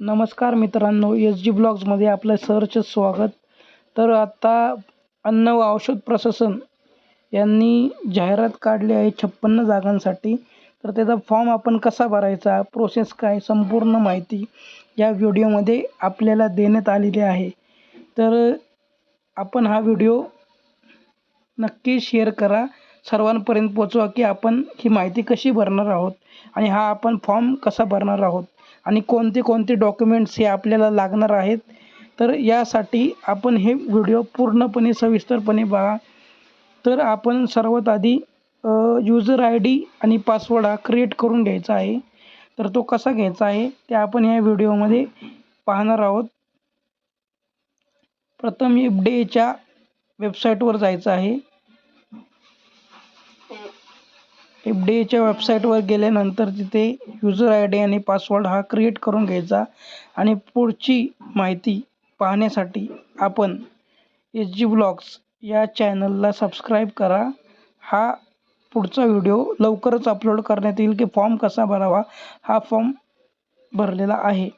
नमस्कार मित्रांनो S G ब्लॉग्समध्ये आपलं सरचं स्वागत. तर आत्ता अन्न व औषध प्रशासन यांनी जाहिरात काढली आहे छप्पन्न जागांसाठी. तर त्याचा फॉर्म आपण कसा भरायचा प्रोसेस काय संपूर्ण माहिती या व्हिडिओमध्ये आपल्याला देण्यात आलेली आहे. तर आपण हा व्हिडिओ नक्की शेअर करा. सर्वांपर्यंत पोचवा की आपण ही माहिती कशी भरणार आहोत आणि हा आपण फॉर्म कसा भरणार आहोत. आणि कोणते कोणते डॉक्युमेंट्स हे आपल्याला लागणार आहेत तर यासाठी आपण हे व्हिडिओ पूर्णपणे सविस्तरपणे बघा. तर आपण सर्वात आधी यूजर आय डी आणि पासवर्ड हा क्रिएट करून घ्यायचा आहे. तर तो कसा घ्यायचा आहे ते आपण या व्हिडिओमध्ये पाहणार आहोत. प्रथम एफ डी एच्या वेबसाईटवर जायचं आहे. एफ डी एच्या वेबसाईटवर गेल्यानंतर तिथे यूजर आय डी आणि पासवर्ड हा क्रिएट करून घ्यायचा आणि पुढची माहिती पाहण्यासाठी आपण एस जी ब्लॉग्स या चॅनलला सबस्क्राईब करा. हा पुढचा व्हिडिओ लवकरच अपलोड करण्यात येईल की फॉर्म कसा भरावा हा फॉर्म भरलेला आहे.